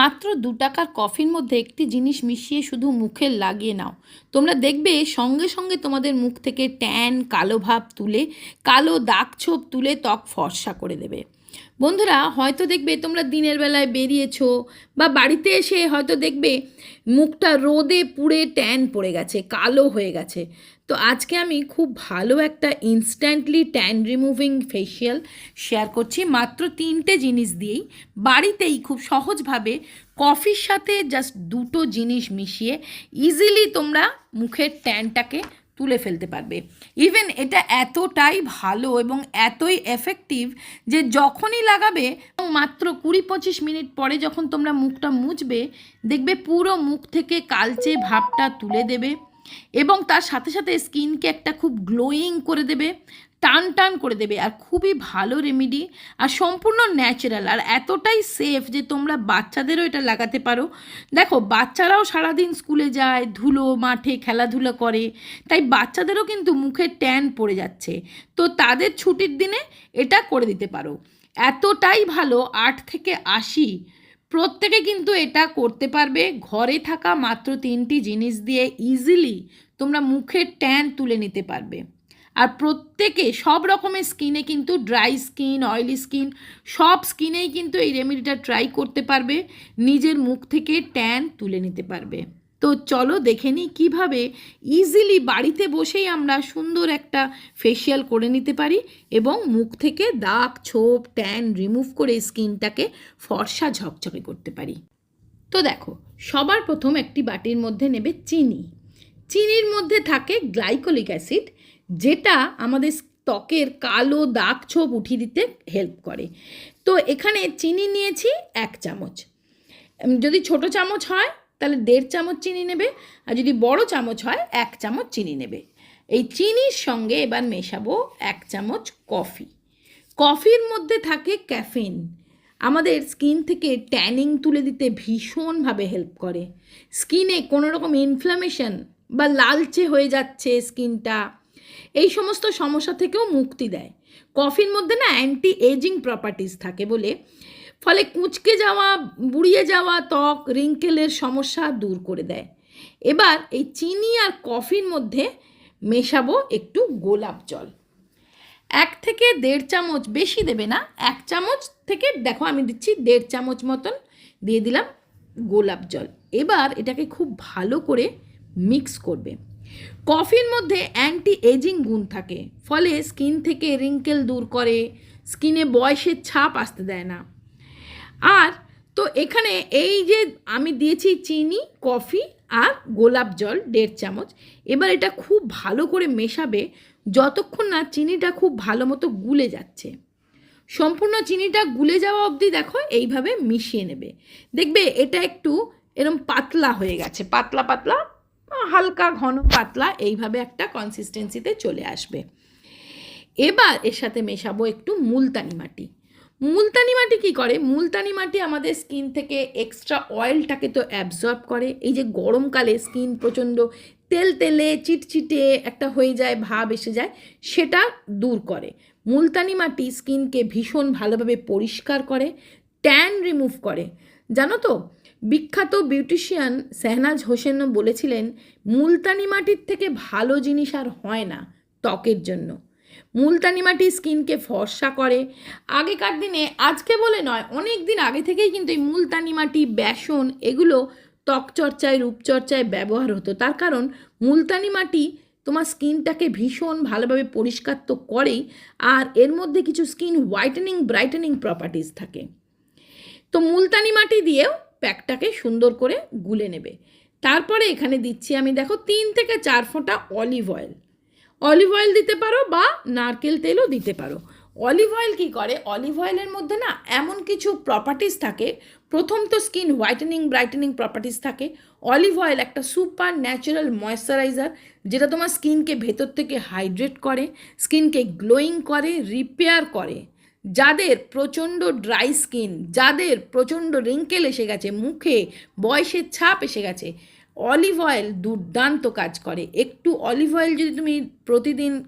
মাত্র দু টাকার কফির মধ্যে একটি জিনিস মিশিয়ে শুধু মুখে লাগিয়ে নাও। তোমরা দেখবে সঙ্গে সঙ্গে তোমাদের মুখ থেকে ট্যান, কালো ভাব তুলে কালো দাগ ছোপ তুলে ত্বক ফর্সা করে দেবে। বন্ধুরা, হয়তো দেখবে তোমরা দিনের বেলায় বেরিয়েছো বা বাড়িতে এসে হয়তো দেখবে মুখটা রোদে পুড়ে ট্যান পড়ে গেছে, কালো হয়ে গেছে। তো আজকে আমি খুব ভালো একটা instantly tan removing facial share করছি, মাত্র তিনটে জিনিস দিয়েই। বাড়িতেই খুব সহজভাবে কফির সাথে জাস্ট দুটো জিনিস মিশিয়ে ইজিলি তোমরা মুখের ট্যানটাকে তুলে ফেলতে পারবে। ইভেন এটা এতটাই ভালো এবং এতই এফেক্টিভ যে যখনই লাগাবে মাত্র কুড়ি পঁচিশ মিনিট পরে যখন তোমরা মুখটা মুছবে, দেখবে পুরো মুখ থেকে কালচে ভাবটা তুলে দেবে এবং তার সাথে সাথে স্কিনকে একটা খুব গ্লোয়িং করে দেবে। টান টান করে দেবে। আর খুবই ভালো রেমেডি আর সম্পূর্ণ ন্যাচারাল আর এতটাই সেফ যে তোমরা বাচ্চাদেরও এটা লাগাতে পারো। দেখো, বাচ্চারাও সারাদিন স্কুলে যায়, ধুলো, মাঠে খেলাধুলা করে, তাই বাচ্চাদেরও কিন্তু মুখে ট্যান পড়ে যাচ্ছে। তো তাদের ছুটির দিনে এটা করে দিতে পারো। এতটাই ভালো, আট থেকে আশি, প্রত্যেকে কিন্তু এটা করতে পারবে। ঘরে থাকা মাত্র তিনটি জিনিস দিয়ে ইজিলি তোমরা মুখের ট্যান তুলে নিতে পারবে। আর প্রত্যেকে সব রকমের স্কিনে কিন্তু ড্রাই স্কিন, অয়েলি স্কিন, সব স্কিনেই কিন্তু এই রেমেডিটা ট্রাই করতে পারবে, নিজের মুখ থেকে ট্যান তুলে নিতে পারবে। তো চলো দেখে নিই কীভাবে ইজিলি বাড়িতে বসেই আমরা সুন্দর একটা ফেসিয়াল করে নিতে পারি এবং মুখ থেকে দাগ, ছোপ ট্যান রিমুভ করে স্কিনটাকে ফর্সা ঝকঝকে করতে পারি। তো দেখো, সবার প্রথম একটি বাটির মধ্যে নেবে চিনি। চিনির মধ্যে থাকে গ্লাইকোলিক অ্যাসিড যেটা আমাদের ত্বকের কালো দাগ ছোপ উঠিয়ে দিতে হেল্প করে। তো এখানে চিনি নিয়েছি এক চামচ। যদি ছোট চামচ হয়, তাহলে দেড় চামচ চিনি নেবে। আর যদি বড় চামচ হয়, এক চামচ চিনি নেবে। এই চিনির সঙ্গে এবার মেশাবো এক চামচ কফি। কফির মধ্যে থাকে ক্যাফিন। আমাদের স্কিন থেকে ট্যানিং তুলে দিতে ভীষণভাবে হেল্প করে। স্কিনে কোনো রকম ইনফ্লামেশন বা লালচে হয়ে যাচ্ছে স্কিনটা। এই সমস্ত সমস্যা থেকেও মুক্তি দেয়। কফির মধ্যে না অ্যান্টি এজিং প্রপার্টিস থাকে বলে। ফলে কুঁচকে যাওয়া, বুড়িয়ে যাওয়া, ত্বক রিঙ্কেলের সমস্যা দূর করে দেয়। এবার এই চিনি আর কফির মধ্যে মেশাবো একটু গোলাপ জল। এক থেকে দেড় চামচ বেশি দেবে না, এক চামচ থেকে, দেখো আমি দিচ্ছি দেড় চামচ মতন দিয়ে দিলাম গোলাপ জল। এবার এটাকে খুব ভালো করে মিক্স করবে। কফির মধ্যে অ্যান্টি এজিং গুণ থাকে, ফলে স্কিন থেকে রিঙ্কেল দূর করে, স্কিনে বয়সের ছাপ আসতে দেয় না। আর তো এখানে এই যে আমি দিয়েছি চিনি, কফি আর গোলাপ জল দেড় চামচ, এবার এটা খুব ভালো করে মেশাবে যতক্ষণ না চিনিটা খুব ভালো মতো গুলে যাচ্ছে। সম্পূর্ণ চিনিটা গুলে যাওয়া অবধি দেখো এইভাবে মিশিয়ে নেবে। দেখবে এটা একটু এরম পাতলা হয়ে গেছে, পাতলা পাতলা হালকা, ঘন, পাতলা এইভাবে একটা কনসিস্টেন্সিতে চলে আসবে। এবার এর সাথে মেশাবো একটু মুলতানি মাটি। মুলতানি মাটি কি করে? মুলতানি মাটি আমাদের স্কিন থেকে এক্সট্রা অয়েলটাকে তো অ্যাবজর্ব করে। এই যে গরমকালে স্কিন প্রচণ্ড তেল তেলে চিটচিটে একটা হয়ে যায়, ভাব এসে যায়, সেটা দূর করে। মুলতানি মাটি স্কিনকে ভীষণ ভালোভাবে পরিষ্কার করে ট্যান রিমুভ করে। জানো তো? বিখ্যাত বিউটিশিয়ান সেহনাজ হোসেনও বলেছিলেন, মুলতানি মাটির থেকে ভালো জিনিস আর হয় না ত্বকের জন্য। মুলতানি মাটি স্কিনকে ফর্সা করে। আগেকার দিনে, আজকে বলে নয়, অনেক দিন আগে থেকেই কিন্তু এই মুলতানি মাটি, বেসন এগুলো ত্বকচর্চায়, রূপচর্চায় ব্যবহার হতো। তার কারণ, মুলতানি মাটি তোমার স্কিনটাকে ভীষণ ভালোভাবে পরিষ্কার তো করেই, আর এর মধ্যে কিছু স্কিন হোয়াইটেনিং, ব্রাইটেনিং প্রপার্টিস থাকে। তো মুলতানি মাটি দিয়েও প্যাকটাকে সুন্দর করে গুলে নেবে। তারপরে এখানে দিচ্ছি আমি, দেখো, তিন থেকে চার ফোঁটা অলিভ অয়েল। অলিভ অয়েল দিতে পারো বা নারকেল তেলও দিতে পারো। অলিভ অয়েল কী করে? অলিভ অয়েলের মধ্যে না এমন কিছু প্রপার্টিস থাকে। প্রথম তো স্কিন হোয়াইটেনিং ব্রাইটেনিং প্রপার্টিস থাকে। অলিভ অয়েল একটা সুপার ন্যাচারাল ময়শ্চারাইজার যেটা তোমার স্কিনকে ভেতর থেকে হাইড্রেট করে স্কিনকে গ্লোয়িং করে রিপেয়ার করে। যাদের প্রচণ্ড ড্রাই স্কিন, যাদের প্রচণ্ড রিঙ্কেল এসে গেছে, মুখে বয়সের ছাপ এসে গেছে অলিভ অয়েল দুর্দান্ত কাজ করে। একটু অলিভ অয়েল যদি তুমি প্রতিদিন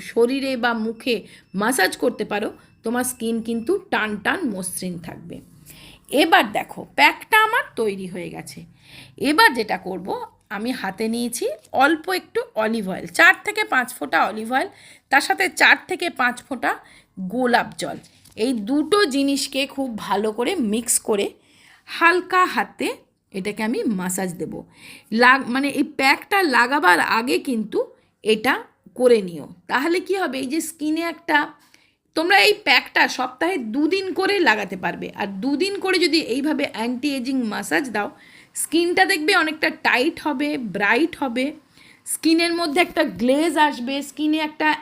শরীরে বা মুখে মাসাজ করতে পারো, তোমার স্কিন কিন্তু টান টান মসৃণ থাকবে। এবার দেখো প্যাকটা আমার তৈরি হয়ে গেছে। এবার যেটা করব আমি হাতে নিয়েছি অল্প একটু অলিভ অয়েল, চার থেকে পাঁচ ফোঁটা অলিভ অয়েল, তার সাথে চার থেকে পাঁচ ফোঁটা গোলাপ জল। এই দুটো জিনিসকে খুব ভালো করে মিক্স করে হালকা হাতে এটাকে আমি মাসাজ দেব। লাগ মানে এই প্যাকটা লাগাবার আগে কিন্তু এটা করে নিও। তাহলে কি হবে, এই যে স্কিনে একটা, তোমরা এই প্যাকটা সপ্তাহে দুদিন করে লাগাতে পারবে। আর দুদিন করে যদি এইভাবে অ্যান্টি এজিং মাসাজ দাও স্কিনটা দেখবে অনেকটা টাইট হবে, ব্রাইট হবে। স্কিনের মধ্যে একটা গ্লেজ আসবে, স্কিনে একটা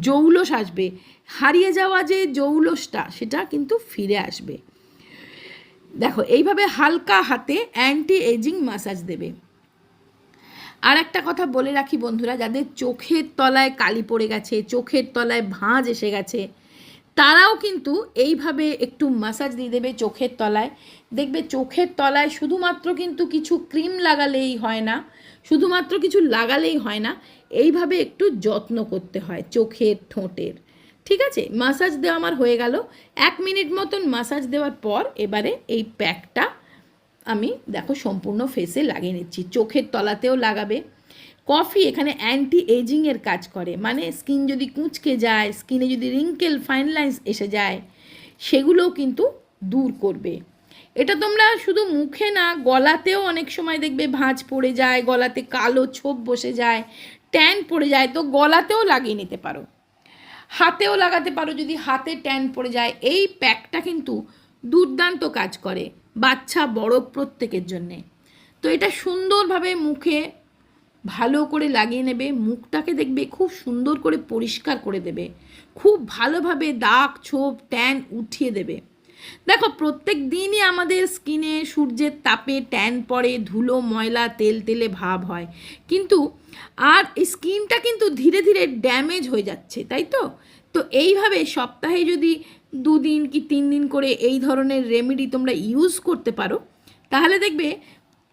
জৌলস আসবে। হারিয়ে যাওয়া যে জৌলসটা, সেটা কিন্তু ফিরে আসবে। দেখো, এইভাবে হালকা হাতে অ্যান্টি এজিং মাসাজ দেবে। আর একটা কথা বলে রাখি বন্ধুরা, যাদের চোখের তলায় কালি পড়ে গেছে, চোখের তলায় ভাঁজ এসে গেছে তারাও কিন্তু এইভাবে একটু মাসাজ দিয়ে দেবে চোখের তলায়। দেখবে চোখের তলায় শুধুমাত্র কিন্তু কিছু ক্রিম লাগালেই হয় না, শুধুমাত্র কিছু লাগালেই হয় না, এইভাবে একটু যত্ন করতে হয় চোখের ঠোঁটের। ঠিক আছে? মাসাজ দেওয়া আমার হয়ে গেল। এক মিনিট মতন মাসাজ দেওয়ার পর এবারে এই প্যাকটা আমি দেখো সম্পূর্ণ ফেসে লাগিয়ে নিচ্ছি। চোখের তলাতেও লাগাবে। কফি এখানে অ্যান্টি এজিংয়ের কাজ করে। মানে স্কিন যদি কুঁচকে যায় স্কিনে যদি রিঙ্কেল ফাইন লাইন্স এসে যায়, সেগুলোও কিন্তু দূর করবে। এটা তোমরা শুধু মুখে না, গলাতেও অনেক সময় দেখবে ভাঁজ পড়ে যায়, গলাতে কালো ছোপ বসে যায় ট্যান পড়ে যায়, তো গলাতেও লাগিয়ে নিতে পারো। হাতেও লাগাতে পারো, যদি হাতে ট্যান পড়ে যায়, এই প্যাকটা কিন্তু দুর্দান্ত কাজ করে, বাচ্চা বড় প্রত্যেকের জন্যে। তো এটা সুন্দরভাবে মুখে ভালো করে লাগিয়ে নেবে, মুখটাকে দেখবে খুব সুন্দর করে পরিষ্কার করে দেবে, খুব ভালোভাবে দাগ, ছোপ, ট্যান উঠিয়ে দেবে। দেখো, প্রত্যেক দিনই আমাদের স্কিনে সূর্যের তাপে ট্যান পড়ে, ধুলো, ময়লা, তেল, তেলে ভাব হয়। কিন্তু আর স্কিনটা কিন্তু ধীরে ধীরে ড্যামেজ হয়ে যাচ্ছে, তাই তো? তো এইভাবে সপ্তাহে যদি দুদিন কি তিন দিন করে এই ধরনের রেমেডি তোমরা ইউজ করতে পারো, তাহলে দেখবে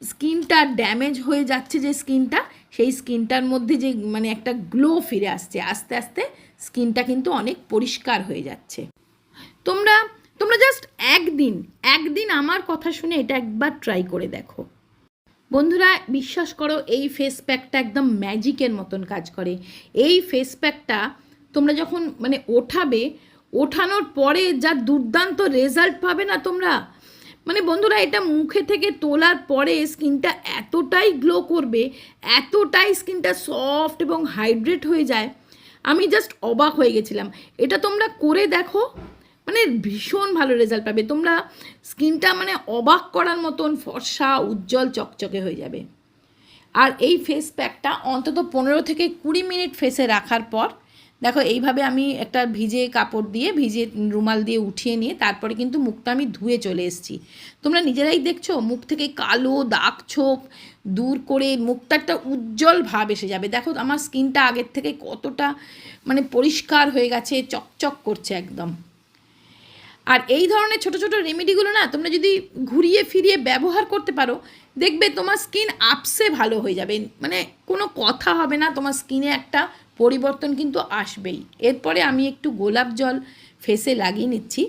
স্কিনটা ড্যামেজ হয়ে যাচ্ছে যে স্কিনটা সেই স্কিনটার মধ্যে যে মানে একটা গ্লো ফিরে আসছে, আস্তে আস্তে স্কিনটা কিন্তু অনেক পরিষ্কার হয়ে যাচ্ছে। তোমরা তোমরা জাস্ট একদিন একদিন আমার কথা শুনে এটা একবার ট্রাই করে দেখো। বন্ধুরা, বিশ্বাস করো, এই ফেস প্যাকটা একদম ম্যাজিকের মতন কাজ করে। এই ফেস প্যাকটা তোমরা যখন মানে ওঠাবে, ওঠানোর পরে যা দুর্দান্ত রেজাল্ট পাবে না তোমরা মানে বন্ধুরা, এটা মুখে থেকে তোলার পরে স্কিনটা এতটাই গ্লো করবে, এতটাই স্কিনটা সফট এবং হাইড্রেট হয়ে যায়। আমি জাস্ট অবাক হয়ে গেছিলাম। এটা তোমরা করে দেখো মানে ভীষণ ভালো রেজাল্ট পাবে। তোমরা স্কিনটা মানে অবাক করার মতন ফর্সা, উজ্জ্বল, চকচকে হয়ে যাবে। আর এই ফেস প্যাকটা অন্তত পনেরো থেকে কুড়ি মিনিট ফেসে রাখার পর দেখো, এইভাবে আমি একটা ভিজে কাপড় দিয়ে, ভিজে রুমাল দিয়ে উঠিয়ে নিয়ে তারপরে কিন্তু মুখটা আমি ধুয়ে চলে এসেছি। তোমরা নিজেরাই দেখছ, মুখ থেকে কালো দাগ ছোপ দূর করে মুখটা একটা উজ্জ্বল ভাব এসে যাবে। দেখো, আমার স্কিনটা আগের থেকে কতটা মানে পরিষ্কার হয়ে গেছে, চকচক করছে একদম। আর এই ধরনের ছোট ছোট রেমেডিগুলো না, তোমরা যদি ঘুরিয়ে ফিরিয়ে ব্যবহার করতে পারো, দেখবে তোমার স্কিন আপসে ভালো হয়ে যাবে। মানে কোনো কথা হবে না, তোমার স্কিনে একটা পরিবর্তন কিন্তু আসবেই। এরপরে আমি একটু গোলাপ জল ফেসে লাগিয়ে নিচ্ছি।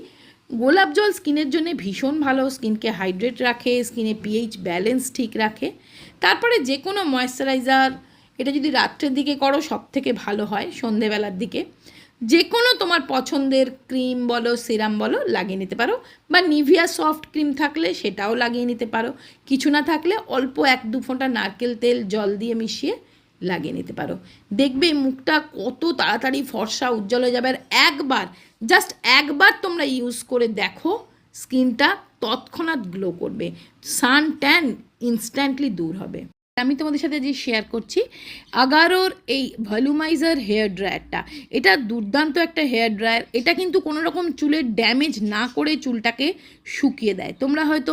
গোলাপ জল স্কিনের জন্য ভীষণ ভালো। স্কিনকে হাইড্রেট রাখে, স্কিনে পিএইচ ব্যালেন্স ঠিক রাখে। তারপরে যে কোনো ময়েশ্চারাইজার, এটা যদি রাত্রের দিকে করো সব থেকে ভালো হয়, সন্ধেবেলার দিকে। যে কোনো তোমার পছন্দের ক্রিম বলো, সিরাম বলো, লাগিয়ে নিতে পারো। বা নিভিয়া সফট ক্রিম থাকলে সেটাও লাগিয়ে নিতে পারো। কিছু না থাকলে অল্প এক দু ফোঁটা নারকেল তেল জল দিয়ে মিশিয়ে লাগিয়ে নিতে পারো। দেখবে মুখটা কত তাড়াতাড়ি ফর্সা উজ্জ্বল হয়ে যাবে। আর একবার জাস্ট একবার তোমরা ইউজ করে দেখো, স্কিনটা তৎক্ষণাৎ গ্লো করবে। সান ট্যান ইনস্ট্যান্টলি দূর হবে। আমি তোমাদের সাথে যে শেয়ার করছি আগারোর এই ভলিউমাইজার হেয়ার ড্রায়ারটা এটা দুর্দান্ত একটা হেয়ার ড্রায়ার এটা কিন্তু কোনো রকম চুলের ড্যামেজ না করে চুলটাকে শুকিয়ে দেয়। তোমরা হয়তো